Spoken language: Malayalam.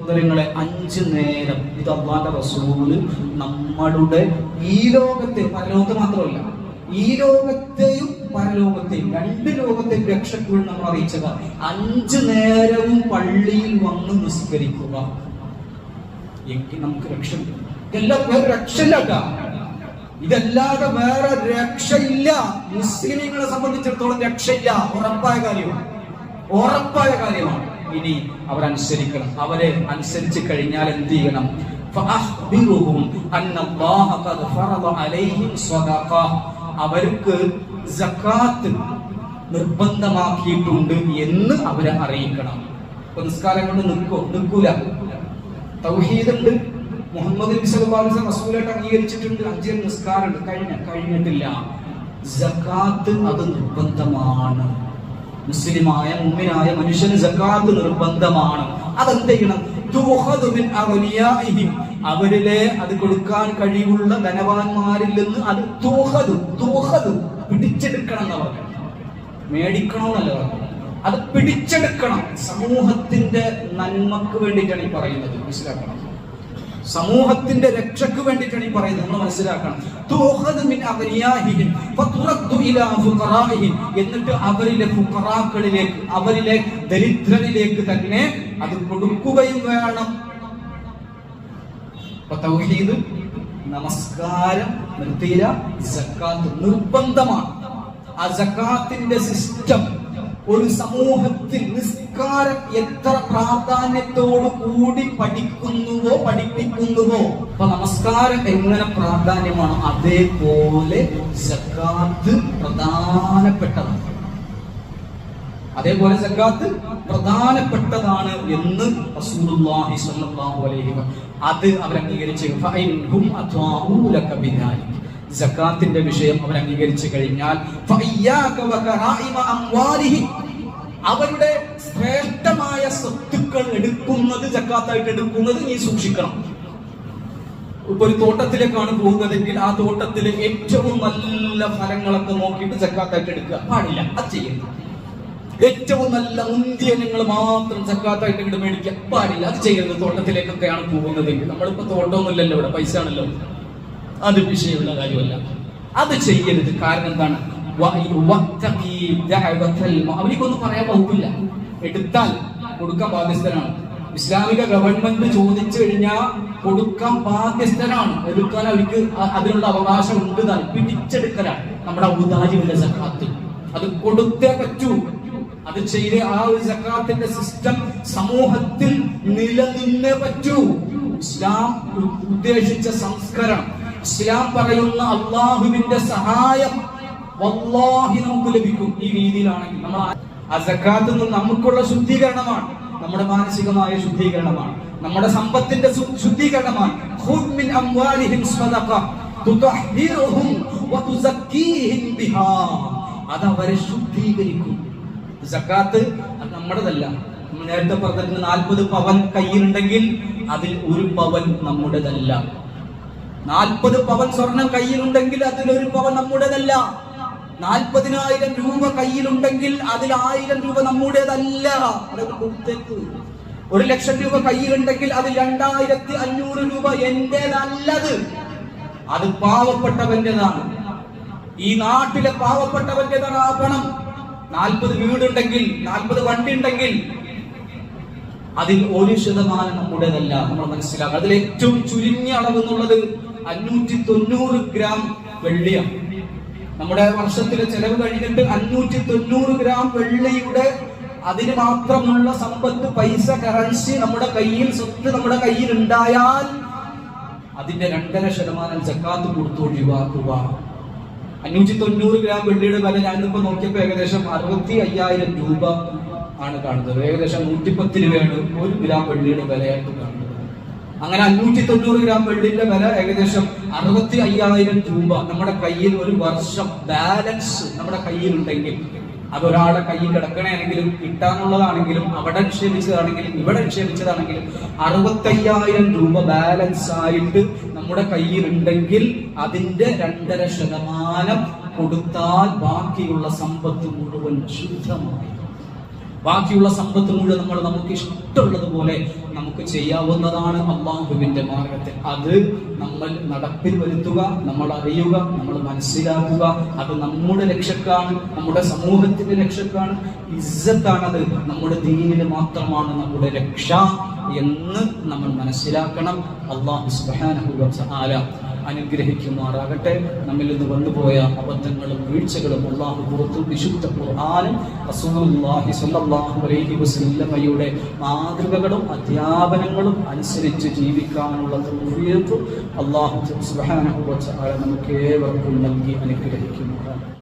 സഹോദരങ്ങളെ അഞ്ച് നേരം ഇത് അള്ളാന്റെ റസൂൽ നമ്മളുടെ ഈ ലോകത്തെ പരലോകത്ത് മാത്രമല്ല ഈ ലോകത്തെയും പരലോകത്തെയും രണ്ട് ലോകത്തെയും രക്ഷക്കുള്ള നമ്മൾ അറിയിച്ചത് അഞ്ച് നേരവും പള്ളിയിൽ വന്ന് നിസ്കരിക്കുക. എങ്കിൽ നമുക്ക് രക്ഷ ഇതെല്ലാം വേറെ രക്ഷയില്ല ഇതല്ലാതെ വേറെ രക്ഷയില്ല. മുസ്ലിങ്ങളെ സംബന്ധിച്ചിടത്തോളം രക്ഷയില്ല. ഉറപ്പായ കാര്യമാണ് ഉറപ്പായ കാര്യമാണ്. ഇനി അവരനുസരിക്കണം. അവരെ അനുസരിച്ച് കഴിഞ്ഞാൽ എന്ത് ചെയ്യണം? അവർക്ക് ജക്കാത്ത് നിർബന്ധമാക്കിയിട്ടുണ്ട് എന്ന് അവരെ അറിയിക്കണം. ഇപ്പൊ നിസ്കാരം കൊണ്ട് നിൽക്കോ നിൽക്കൂല. തൗഹീദുണ്ട്. മുഹമ്മദ് നബി റസൂലായിട്ട് അംഗീകരിച്ചിട്ടുണ്ട്. അഞ്ചിൽ നിസ്കാരമുണ്ട്. കഴിഞ്ഞ കഴിഞ്ഞിട്ടില്ല. ജക്കാത്ത് അത് നിർബന്ധമാണ്. മുസ്ലിമായ മുമ്മിനായ മനുഷ്യന് സക്കാത്ത് നിർബന്ധമാണ്. അതെന്ത് ചെയ്യണം. അവരിലെ അത് കൊടുക്കാൻ കഴിവുള്ള ധനവാന്മാരിൽ നിന്ന് അത് തുഹതു തുഹതു പിടിച്ചെടുക്കണം എന്ന് മേടിക്കണമെന്നല്ല അത് പിടിച്ചെടുക്കണം. സമൂഹത്തിന്റെ നന്മക്ക് വേണ്ടിയിട്ടാണ് ഈ പറയുന്നത്. മനസ്സിലാക്കണം? സമൂഹത്തിന്റെ രക്ഷയ്ക്ക് വേണ്ടിയിട്ടാണ് ഈ പറയുന്നത്. നമ്മൾ മനസ്സിലാക്കണം. എന്നിട്ട് അവരിലെ ഫുഖറാക്കളിലേക്ക് അവരിലെ ദരിദ്രരിലേക്ക് തന്നെ അത് കൊടുക്കുകയും വേണം. തൗഹീദ് നമസ്കാരം നിർത്തിയില്ല. സക്കാത്ത് നിർബന്ധമാണ്. ആ സക്കാത്തിന്റെ സിസ്റ്റം ഒരു സമൂഹത്തിൽ നിസ്കാരം എത്ര പ്രാധാന്യത്തോടു കൂടി പഠിക്കുന്നുവോ പഠിപ്പിക്കുന്നുവോ? അപ്പൊ നമസ്കാരം എങ്ങനെ പ്രാധാന്യമാണ്? അതേപോലെ സക്കാത്ത് പ്രധാനപ്പെട്ടതാണ്. അതേപോലെ സക്കാത്ത് പ്രധാനപ്പെട്ടതാണ് എന്ന് റസൂലുള്ളാഹി അത് ബിദാലിക്. സക്കാത്തിന്റെ വിഷയം അവൻ അംഗീകരിച്ചു കഴിഞ്ഞാൽ അവരുടെ ശ്രേഷ്ഠമായ സ്വത്തുക്കൾ എടുക്കുന്നത് ജക്കാത്തായിട്ട് എടുക്കുന്നത് നീ സൂക്ഷിക്കണം. ഇപ്പൊ ഒരു തോട്ടത്തിലേക്കാണ് പോകുന്നതെങ്കിൽ ആ തോട്ടത്തിലെ ഏറ്റവും നല്ല ഫലങ്ങളൊക്കെ നോക്കിയിട്ട് ജക്കാത്തായിട്ട് എടുക്കുക. പാടില്ല അത് ചെയ്യരുത്. ഏറ്റവും നല്ല മുന്തിയ നിങ്ങൾ മാത്രം ചക്കാത്തായിട്ട് ഇങ്ങോട്ട് മേടിക്കാൻ പാടില്ല അത് ചെയ്യരുത്. തോട്ടത്തിലേക്കൊക്കെയാണ് പോകുന്നതെങ്കിൽ. നമ്മളിപ്പോ തോട്ടമൊന്നുമില്ലല്ലോ ഇവിടെ പൈസ ആണല്ലോ അത് വിഷയമുള്ള കാര്യമല്ല. അത് ചെയ്യരുത്. കാരണം എന്താണ്? അവർക്കൊന്നും പറയാൻ വകുപ്പില്ല. എടുത്താൽ കൊടുക്കാൻ ബാധ്യസ്ഥനാണ്. ഇസ്ലാമിക ഗവൺമെന്റ് ചോദിച്ചു കഴിഞ്ഞാൽ കൊടുക്കാൻ ബാധ്യസ്ഥനാണ്. എടുക്കാൻ അവർക്ക് അതിനുള്ള അവകാശം ഉണ്ട് പിടിച്ചെടുക്കലാണ് നമ്മുടെ ഔദാര്യമുള്ള സക്കാത്ത്. അത് കൊടുത്തേ പറ്റൂ. അത് ചെയ്ത് ആ ഒരു സക്കാത്തിന്റെ സിസ്റ്റം സമൂഹത്തിൽ നിലനിന്നേ പറ്റൂ. ഇസ്ലാം ഉദ്ദേശിച്ച സംസ്കരണം ഇസ്ലാം പറയുന്ന അള്ളാഹുവിന്റെ സഹായം വല്ലാഹി നമുക്ക് ലഭിക്കും ഈ രീതിയിലാണെങ്കിൽ. നമ്മൾ ആ- സക്കാത്ത് നമുക്കുള്ള ശുദ്ധീകരണമാണ്. നമ്മുടെ മാനസികമായ ശുദ്ധീകരണമാണ്. നമ്മുടെ സമ്പത്തിന്റെ ശുദ്ധീകരണമാണ്. ഖുദ് മിൻ അംവാലിഹിം സ്വദഖ തുതഹ്ഹിറുഹും വതുസക്കീഹിം ബിഹാ. അത് അവരെ ശുദ്ധീകരിക്കും. സക്കാത്ത് അത് നമ്മുടേതല്ല. നേരത്തെ പറഞ്ഞിട്ടുണ്ട് നാൽപ്പത് പവൻ കയ്യിലുണ്ടെങ്കിൽ അതിൽ ഒരു പവൻ നമ്മുടേതല്ല. നാൽപ്പത് പവൻ സ്വർണം കയ്യിലുണ്ടെങ്കിൽ അതിലൊരു പവൻ നമ്മുടേതല്ല. നാൽപ്പതിനായിരം രൂപ കയ്യിലുണ്ടെങ്കിൽ അതിൽ ആയിരം രൂപ നമ്മുടേതല്ല. കൊടുത്തേക്ക്. ഒരു ലക്ഷം രൂപ കയ്യിലുണ്ടെങ്കിൽ അത് രണ്ടായിരത്തി അഞ്ഞൂറ് രൂപ എന്റേതല്ലത്. അത് പാവപ്പെട്ടവന്റേതാണ്. ഈ നാട്ടിലെ പാവപ്പെട്ടവന്റേതാണ് ആ പണം നാൽപ്പത് വീടുണ്ടെങ്കിൽ നാൽപ്പത് വണ്ടി ഉണ്ടെങ്കിൽ അതിൽ ഒരു ശതമാനം നമ്മുടേതല്ല. നമ്മൾ മനസ്സിലാക്കുക അതിൽ ഏറ്റവും ചുരുങ്ങിയ അളവ് എന്നുള്ളത് അഞ്ഞൂറ്റി തൊണ്ണൂറ് ഗ്രാം വെള്ളിയാണ്. നമ്മുടെ വർഷത്തിലെ ചെലവ് കഴിഞ്ഞിട്ട് അഞ്ഞൂറ്റി തൊണ്ണൂറ് ഗ്രാം വെള്ളിയുടെ അതിന് മാത്രമുള്ള സമ്പത്ത് പൈസ കറൻസി നമ്മുടെ കയ്യിൽ സ്വത്ത് നമ്മുടെ കയ്യിൽ ഉണ്ടായാൽ അതിന്റെ രണ്ടര ശതമാനം ജക്കാത്ത് കൊടുത്തു ഒഴിവാക്കുക അഞ്ഞൂറ്റി തൊണ്ണൂറ് ഗ്രാം വെള്ളിയുടെ വില ഞാനിപ്പോ നോക്കിയപ്പോ ഏകദേശം അറുപത്തി അയ്യായിരം രൂപ ആണ് കാണുന്നത്. ഏകദേശം നൂറ്റിപ്പത്ത് രൂപയാണ് ഒരു ഗ്രാം വെള്ളിയുടെ വിലയായിട്ട് കാണുന്നത്. അങ്ങനെ അഞ്ഞൂറ്റി തൊണ്ണൂറ് ഗ്രാം വെള്ളിന്റെ വില ഏകദേശം അറുപത്തി അയ്യായിരം രൂപ. നമ്മുടെ കയ്യിൽ ഒരു വർഷം ബാലൻസ് നമ്മുടെ കയ്യിൽ ഉണ്ടെങ്കിൽ അതൊരാളുടെ കയ്യിൽ കിടക്കണമെങ്കിലും കിട്ടാനുള്ളതാണെങ്കിലും അവിടെ നിക്ഷേപിച്ചതാണെങ്കിലും ഇവിടെ നിക്ഷേപിച്ചതാണെങ്കിലും അറുപത്തയ്യായിരം രൂപ ബാലൻസ് ആയിട്ട് നമ്മുടെ കയ്യിൽ ഉണ്ടെങ്കിൽ അതിന്റെ രണ്ടര ശതമാനം കൊടുത്താൽ ബാക്കിയുള്ള സമ്പത്ത് മുഴുവൻ ശുദ്ധമായി ബാക്കിയുള്ള സമ്പത്ത് മുഴുവൻ നമ്മൾ നമുക്ക് ഇഷ്ടമുള്ളതുപോലെ നമുക്ക് ചെയ്യാവുന്നതാണ് അള്ളാഹുവിന്റെ മാർഗത്തിൽ. അത് നമ്മൾ നടപ്പിൽ വരുത്തുക നമ്മൾ അറിയുക നമ്മൾ മനസ്സിലാക്കുക. അത് നമ്മുടെ രക്ഷക്കാണ് നമ്മുടെ സമൂഹത്തിന്റെ രക്ഷക്കാണ് ഇസ്സത്താണത് നമ്മുടെ ദീനിന് മാത്രമാണ് നമ്മുടെ രക്ഷ എന്ന് നമ്മൾ മനസ്സിലാക്കണം. അള്ളാഹു തആല അനുഗ്രഹിക്കുമാറാകട്ടെ. നമ്മിൽ നിന്ന് വന്നുപോയ അബദ്ധങ്ങളും വീഴ്ചകളും അള്ളാഹു പുറത്തു വിശുദ്ധ ഖുർആാനും അലൈഹി മാതൃകകളും അധ്യാപനങ്ങളും അനുസരിച്ച് ജീവിക്കാനുള്ള അള്ളാഹു സുബ്ഹാനഹു നമുക്ക് ഏവർക്കും നൽകി അനുഗ്രഹിക്കുമാറാകട്ടെ.